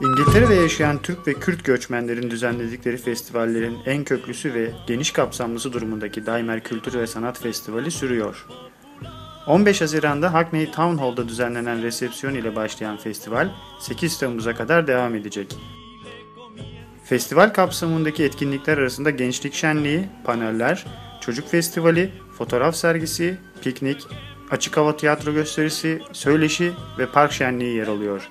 İngiltere'de yaşayan Türk ve Kürt göçmenlerin düzenledikleri festivallerin en köklüsü ve geniş kapsamlısı durumundaki Daimer Kültür ve Sanat Festivali sürüyor. 15 Haziran'da Hackney Town Hall'da düzenlenen resepsiyon ile başlayan festival 8 Temmuz'a kadar devam edecek. Festival kapsamındaki etkinlikler arasında gençlik şenliği, paneller, çocuk festivali, fotoğraf sergisi, piknik, açık hava tiyatro gösterisi, söyleşi ve park şenliği yer alıyor.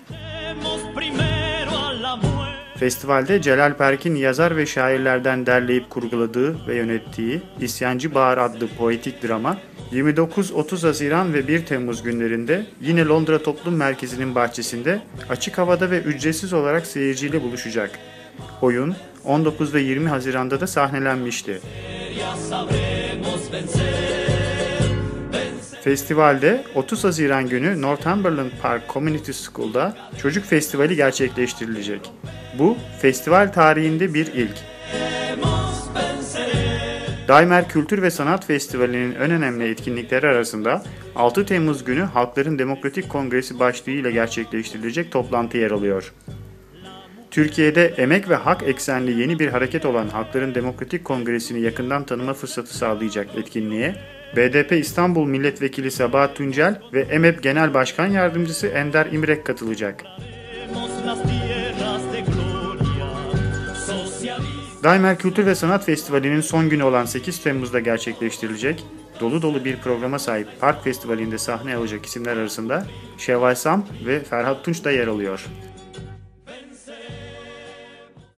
Festivalde Celal Perk'in yazar ve şairlerden derleyip kurguladığı ve yönettiği İsyancı Bahar adlı poetik drama 29-30 Haziran ve 1 Temmuz günlerinde yine Londra Toplum Merkezi'nin bahçesinde açık havada ve ücretsiz olarak seyirciyle buluşacak. Oyun 19 ve 20 Haziran'da da sahnelenmişti. Festivalde 30 Haziran günü Northumberland Park Community School'da çocuk festivali gerçekleştirilecek. Bu festival tarihinde bir ilk. Daimer Kültür ve Sanat Festivali'nin en önemli etkinlikleri arasında 6 Temmuz günü Halkların Demokratik Kongresi başlığıyla gerçekleştirilecek toplantı yer alıyor. Türkiye'de emek ve hak eksenli yeni bir hareket olan Halkların Demokratik Kongresi'ni yakından tanıma fırsatı sağlayacak etkinliğe BDP İstanbul Milletvekili Sabahat Tuncel ve EMEP Genel Başkan Yardımcısı Ender İmrek katılacak. Daimer Kültür ve Sanat Festivali'nin son günü olan 8 Temmuz'da gerçekleştirilecek dolu dolu bir programa sahip Park Festivali'nde sahne alacak isimler arasında Şevval Sam ve Ferhat Tunç da yer alıyor.